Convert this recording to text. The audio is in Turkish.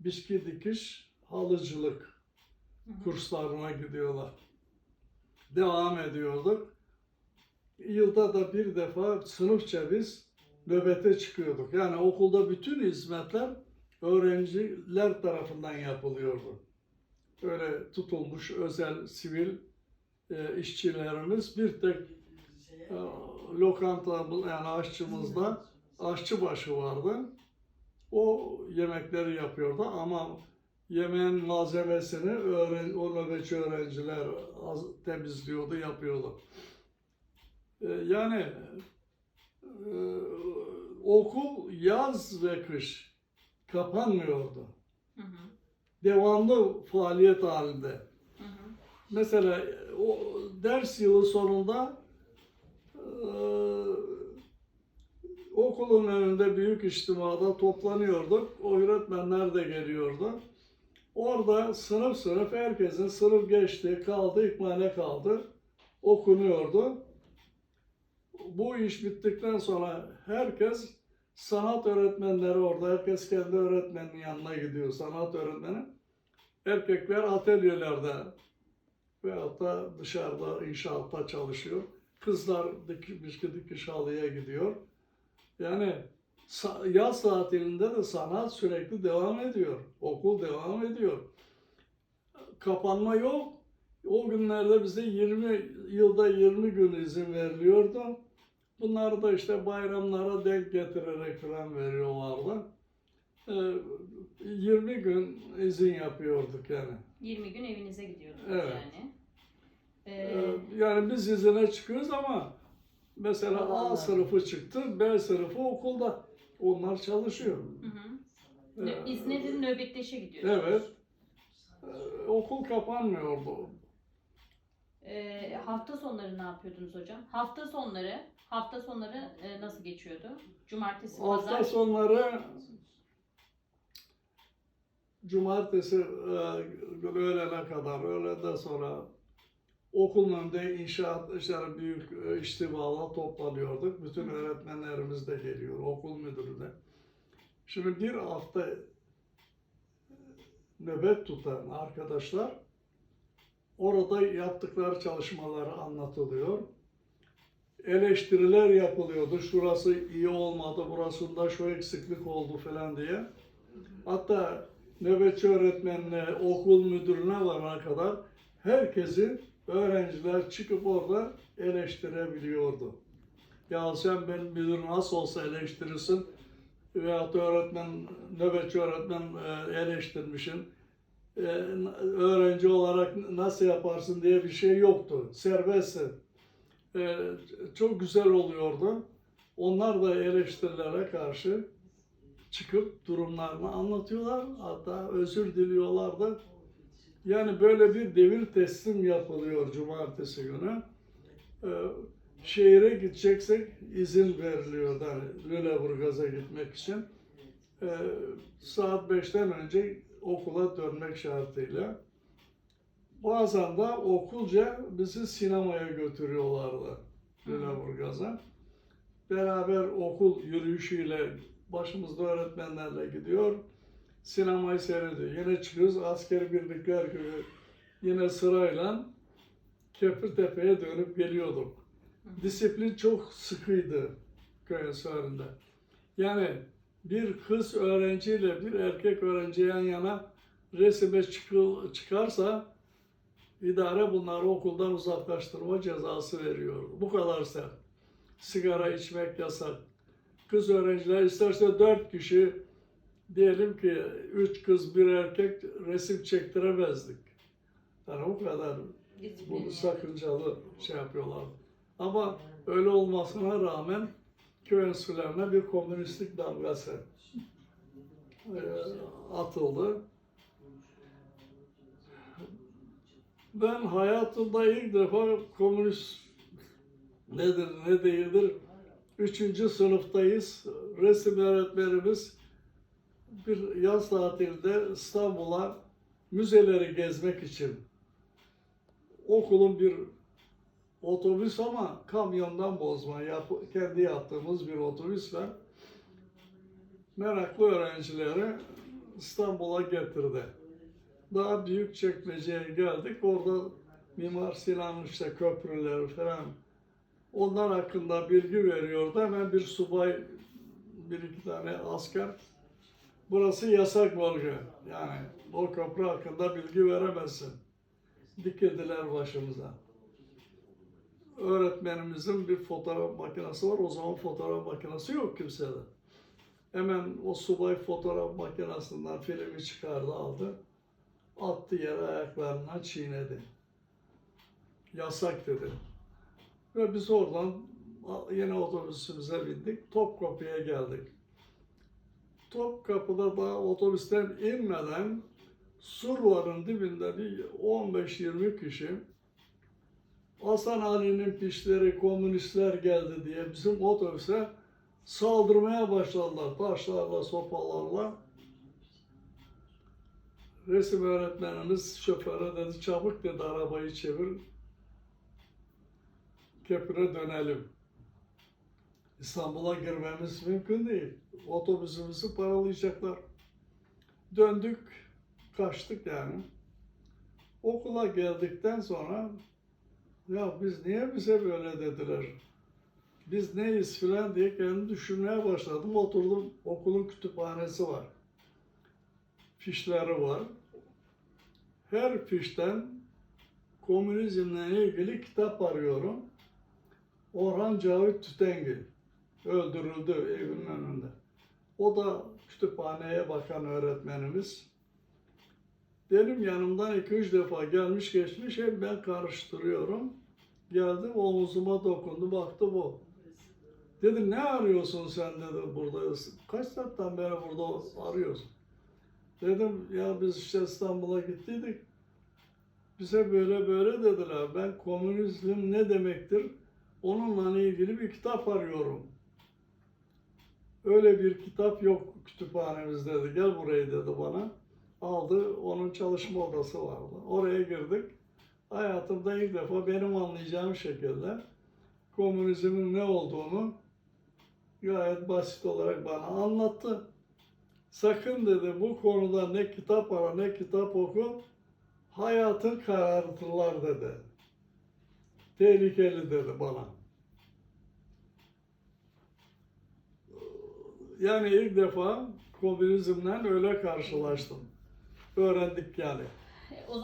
biçki dikiş, halıcılık kurslarına gidiyorlar. Devam ediyorduk. Yılda da bir defa sınıfça biz nöbete çıkıyorduk. Yani okulda bütün hizmetler öğrenciler tarafından yapılıyordu. Böyle tutulmuş özel sivil e, işçilerimiz bir tek e, lokanta yani aşçımızda aşçıbaşı vardı. O yemekleri yapıyordu ama yemeğin malzemesini öğren, o nöbetçi öğrenciler az, temizliyordu, yapıyordu. E, yani e, okul yaz ve kış kapanmıyordu. Hı hı. Devamlı faaliyet halinde. Hı hı. Mesela o ders yılı sonunda e, okulun önünde büyük içtimada toplanıyorduk. O öğretmenler de geliyordu. Orada sınıf sınıf herkesin sınıf geçti, kaldı, ikmale kaldı. Okunuyordu. Bu iş bittikten sonra herkes sanat öğretmenleri orada. Herkes kendi öğretmeninin yanına gidiyor, sanat öğretmeni. Erkekler atölyelerde veyahut da dışarıda inşaatta çalışıyor. Kızlar dikiş, dikiş halıya gidiyor. Yani yaz tatilinde de sanat sürekli devam ediyor. Okul devam ediyor. Kapanma yok. O günlerde bize 20 yılda 20 gün izin veriliyordu. Bunları da işte bayramlara denk getirerek falan veriyorlardı. Ee, 20 gün izin yapıyorduk yani. 20 gün evinize gidiyordunuz Evet. yani. Ee, Ee, Yani biz izine çıkıyoruz ama mesela A sınıfı çıktı, B sınıfı okulda. Onlar çalışıyor. hı hı. Ee, İzne de nöbetleşe gidiyordunuz. Evet. Ee, Okul kapanmıyordu. Ee, hafta sonları ne yapıyordunuz hocam? Hafta sonları, hafta sonları e, nasıl geçiyordu? Cumartesi, Hafta pazar. sonları cumartesi e, öğlene kadar, öğleden sonra okulun önünde inşaat işleri büyük e, iştivala toplanıyorduk. Bütün öğretmenlerimiz de geliyor, okul müdürü de. Şimdi bir hafta e, nöbet tutan arkadaşlar orada yaptıkları çalışmaları anlatılıyor. Eleştiriler yapılıyordu. Şurası iyi olmadı, burasında şu eksiklik oldu falan diye. Hatta nöbetçi öğretmenine, okul müdürüne varana kadar herkesi öğrenciler çıkıp orada eleştirebiliyordu. Ya sen ben müdür nasıl olsa eleştirirsin veyahut da öğretmen, nöbetçi öğretmen e, eleştirmişsin. E, öğrenci olarak nasıl yaparsın diye bir şey yoktu. Serbestti. E, çok güzel oluyordu. Onlar da eleştirilere karşı çıkıp durumlarını anlatıyorlar. Hatta özür diliyorlardı. Yani böyle bir devir teslim yapılıyor cumartesi günü. Ee, şehire gideceksek izin veriliyor yani Lüleburgaz'a gitmek için. Ee, saat 5'ten önce okula dönmek şartıyla. Bazen de okulca bizi sinemaya götürüyorlardı Lüleburgaz'a. Beraber okul yürüyüşüyle başımızda öğretmenlerle gidiyor. Sinemayı seyrediyor. Yine çıkıyoruz asker birlikler gibi yine sırayla Köprütepe'ye dönüp geliyorduk. Disiplin çok sıkıydı köy enstitülerinde. Yani bir kız öğrenciyle bir erkek öğrenci yan yana resime çıkıl, çıkarsa idare bunları okuldan uzaklaştırma cezası veriyor. Bu kadar sert. Sigara içmek yasak. Kız öğrenciler isterse dört kişi diyelim ki üç kız bir erkek resim çektiremezdik. Yani o kadar Disiplinli. bu sakıncalı şey yapıyorlar. Ama öyle olmasına rağmen köy enstitülerine bir komünistlik damgası e, atıldı. Ben hayatımda ilk defa komünist nedir ne değildir üçüncü sınıftayız. Resim öğretmenimiz bir yaz tatilde İstanbul'a müzeleri gezmek için okulun bir otobüs ama kamyondan bozma yap, kendi yaptığımız bir otobüsle meraklı öğrencileri İstanbul'a getirdi. Daha büyük çekmeceye geldik. Orada Mimar Sinan işte köprüleri falan onlar hakkında bilgi veriyordu. Hemen bir subay, bir iki tane asker burası yasak bölge. Yani o köprü hakkında bilgi veremezsin. Dikildiler başımıza. Öğretmenimizin bir fotoğraf makinesi var. O zaman fotoğraf makinesi yok kimsede. Hemen o subay fotoğraf makinesinden filmi çıkardı aldı. Attı yere ayaklarından çiğnedi. Yasak dedi. Ve biz oradan yine otobüsümüze bindik. Topkapı'ya geldik. Topkapı'da da otobüsten inmeden Survar'ın dibinde bir 15-20 kişi Hasan Ali'nin pişleri komünistler geldi diye bizim otobüse saldırmaya başladılar. Taşlarla, sopalarla. Resim öğretmenimiz şoföre dedi çabuk dedi arabayı çevir. Köprüye dönelim. İstanbul'a girmemiz mümkün değil. Otobüsümüzü paralayacaklar. Döndük, kaçtık yani. Okula geldikten sonra ya biz niye bize böyle dediler? Biz neyiz filan diye kendi düşünmeye başladım. Oturdum, okulun kütüphanesi var. Fişleri var. Her fişten komünizmle ilgili kitap arıyorum. Orhan Cavit Tütengil öldürüldü evinin önünde. O da kütüphaneye bakan öğretmenimiz. Benim yanımdan iki üç defa gelmiş geçmiş hep ben karıştırıyorum. Geldim omuzuma dokundu baktı bu. Dedi ne arıyorsun sen dedi burada. Kaç saatten beri burada arıyorsun? Dedim ya biz işte İstanbul'a gittiydik. Bize böyle böyle dediler. Ben komünizm ne demektir? Onunla ilgili bir kitap arıyorum. Öyle bir kitap yok kütüphanemizde dedi. Gel buraya dedi bana. Aldı, onun çalışma odası vardı. Oraya girdik. Hayatımda ilk defa benim anlayacağım şekilde komünizmin ne olduğunu gayet basit olarak bana anlattı. Sakın dedi bu konuda ne kitap ara ne kitap oku, hayatın karartırlar dedi. Tehlikeli dedi bana. Yani ilk defa komünizmle öyle karşılaştım. Öğrendik yani. O